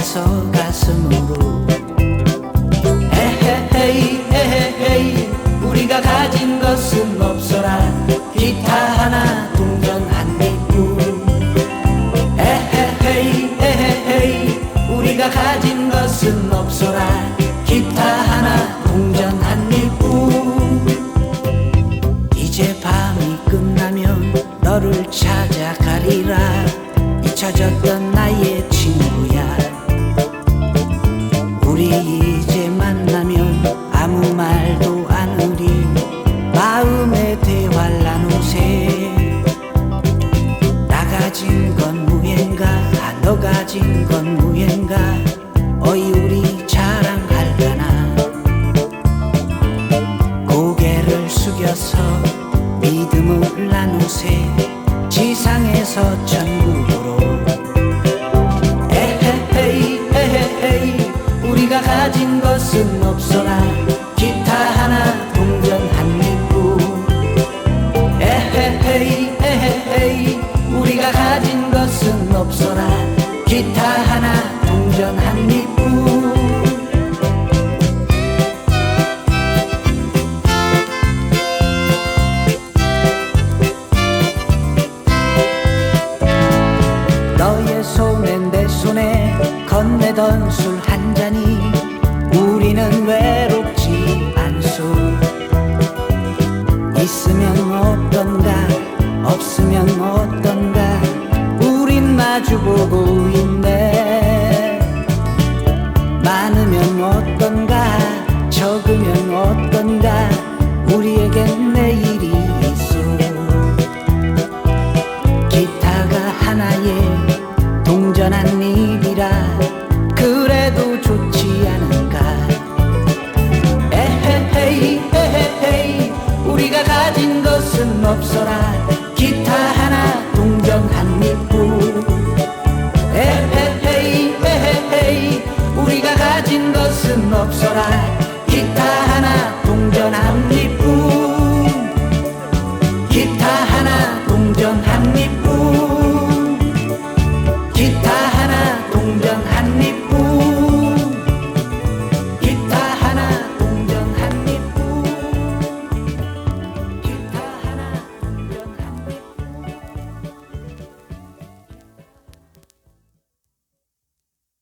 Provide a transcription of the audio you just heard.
가슴에서 가슴으로. 에헤헤이 에헤헤이 우리가 가진 것은 없어라. 기타 하나 동전 한 미뿐 에헤헤이 에헤헤이 우리가 가진 것은 없어라. 기타 하나 동전 한 미뿐 이제 밤이 끝나면 너를 찾아가리라. 잊혀졌던 나의 친 너 가진 건 무엔가? 어이 우리 자랑할까나? 고개를 숙여서 믿음을 나누세. 지상에서 천국으로. 에헤헤이 에헤헤이 우리가 가진 것은 없어라. 기타 하나 동전 한 미뿐 에헤헤이 에헤헤이 우리가 가진 것은 없어라 기타 하나 동전 한 미뿐. 너의 손에 내 손에 건네던 술 한 잔이 우리는 외롭지 않소. 있으면 없 많으면 어떤가 적으면 어떤가 우리에겐 내일이 me